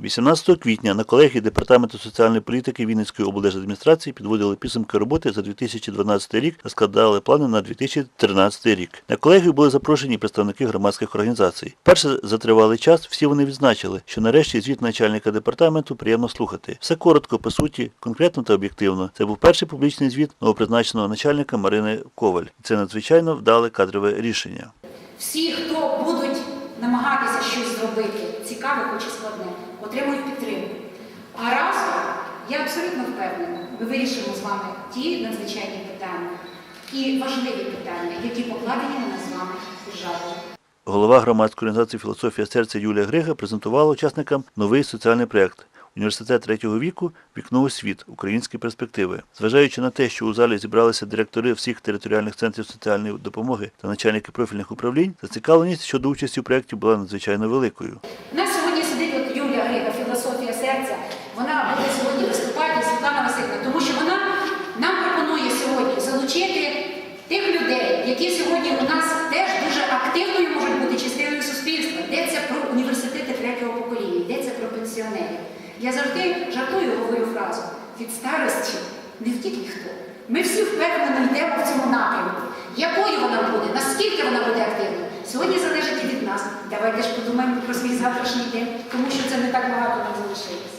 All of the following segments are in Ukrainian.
18 квітня на колегії Департаменту соціальної політики Вінницької облдержадміністрації підводили підсумки роботи за 2012 рік та складали плани на 2013 рік. На колегію були запрошені представники громадських організацій. Перше за тривалий час всі вони відзначили, що нарешті звіт начальника департаменту приємно слухати. Все коротко, по суті, конкретно та об'єктивно. Це був перший публічний звіт новопризначеного начальника Марини Коваль. Це надзвичайно вдале кадрове рішення. Всі, хто будуть намагатися щось зробити, цікаве, хоч і складне, отримують підтримку. А разом, я абсолютно впевнена, ми вирішимо з вами ті надзвичайні питання і важливі питання, які покладені на нас з вами державою. Голова громадської організації Філософія серця Юлія Грига презентувала учасникам новий соціальний проєкт. Університет третього віку вікно у світ українські перспективи. Зважаючи на те, що у залі зібралися директори всіх територіальних центрів соціальної допомоги та начальники профільних управлінь, зацікавленість щодо участі у проєкті була надзвичайно великою. У нас сьогодні сидить от Юлія Грига, філософія серця. Вона буде сьогодні виступати, Світлана Васильівна, тому що вона нам пропонує сьогодні залучити тих людей, які сьогодні у нас теж дуже активною можуть бути частиною суспільства. Йдеться про університети третього покоління, йдеться про пенсіонерів. Я завжди жартую, говорю фразу від старості не втік ніхто. Ми всі впевнено йдемо в цьому напрямку. Якою вона буде, наскільки вона буде активна? Сьогодні залежить і від нас. Давайте ж подумаємо про свій завтрашній день, тому що це не так багато нам залишилось.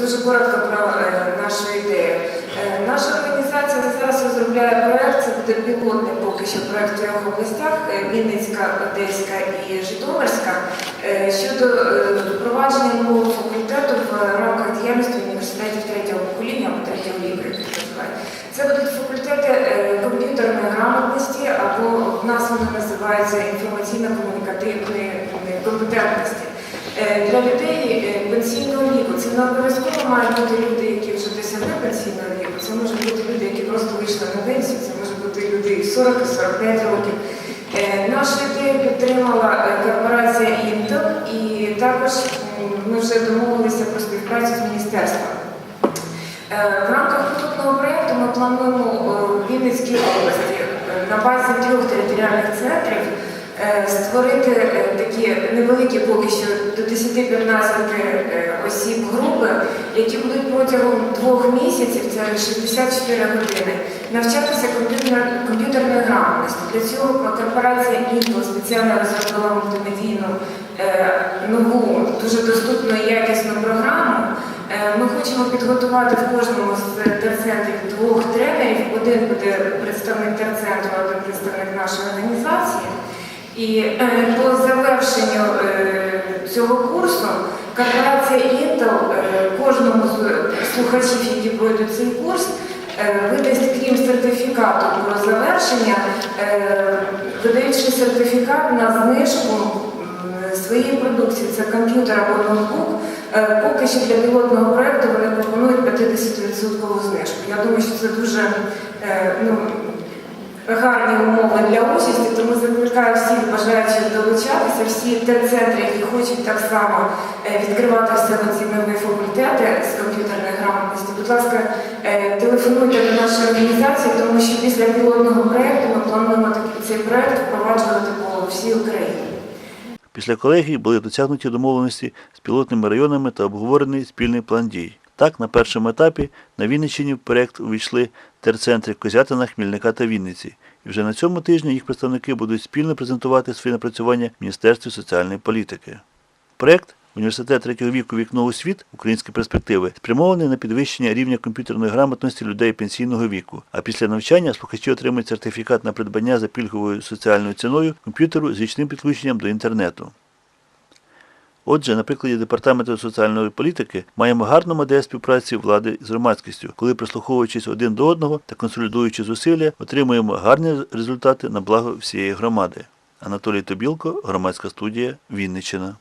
Дуже коротко про е, нашу ідею. Е, наша організація зараз розробляє проект, це буде пілотний поки що проект в трьох областях е, Вінницька, Одеська і Житомирська е, щодо е, впровадження нового факультету в рамках діяльності університетів третього покоління або третього називають. Це будуть факультети комп'ютерної грамотності або в нас вони називаються інформаційно-комунікативної компетентності. Для людей пенсійного віку це не обов'язково мають бути люди, які вже досягли пенсійного віку. Це можуть бути люди, які просто вийшли на пенсію, це можуть бути люди 40-45 років. Е, Нашу ідею підтримала е, корпорація Intel і також ми вже домовилися про співпрацю з міністерством. Е, В рамках пілотного проєкту ми плануємо в Вінницькій області на базі трьох територіальних центрів створити такі невеликі поки що до 10-15 е, осіб групи, які будуть протягом двох місяців, це 64 години, навчатися комп'ютерної грамотності. Для цього корпорація Intel спеціально розробила мультимедійну е, нову, дуже доступну і якісну програму. Е, Ми хочемо підготувати в кожному з терцентрів двох тренерів. Один буде представник терцентру, один представник нашої організації. І е, по завершенню цього курсу корпорація Intel е, кожному з слухачів, які пройдуть цей курс, е, видасть крім сертифікату про завершення, е, видаючи сертифікат на знижку своєї продукції, це комп'ютер або ноутбук. Поки що для пілотного проєкту вони пропонують 50% знижку. Я думаю, що це дуже ну, гарні умови для участі, тому закликаю всіх бажаючих долучатися, всі терцентри, які хочуть так само е, відкривати в себе ці нові факультети з комп'ютерної грамотності. Будь ласка, е, телефонуйте до нашої організації, тому що після пілотного проєкту ми плануємо такий- цей проєкт впроваджувати по всій Україні. Після колегії були досягнуті домовленості з пілотними районами та обговорений спільний план дій. Так, на першому етапі на Вінниччині в проєкт увійшли терцентри Козятина, Хмільника та Вінниці. І вже на цьому тижні їх представники будуть спільно презентувати свої напрацювання в Міністерстві соціальної політики. Проєкт Університет третього віку вікно у світ українські перспективи спрямований на підвищення рівня комп'ютерної грамотності людей пенсійного віку. А після навчання слухачі отримують сертифікат на придбання за пільговою соціальною ціною комп'ютеру з річним підключенням до інтернету. Отже, на прикладі департаменту соціальної політики маємо гарну модель співпраці влади з громадськістю, коли прислуховуючись один до одного та консолідуючи зусилля, отримуємо гарні результати на благо всієї громади. Анатолій Тобілко, громадська студія Вінниччина.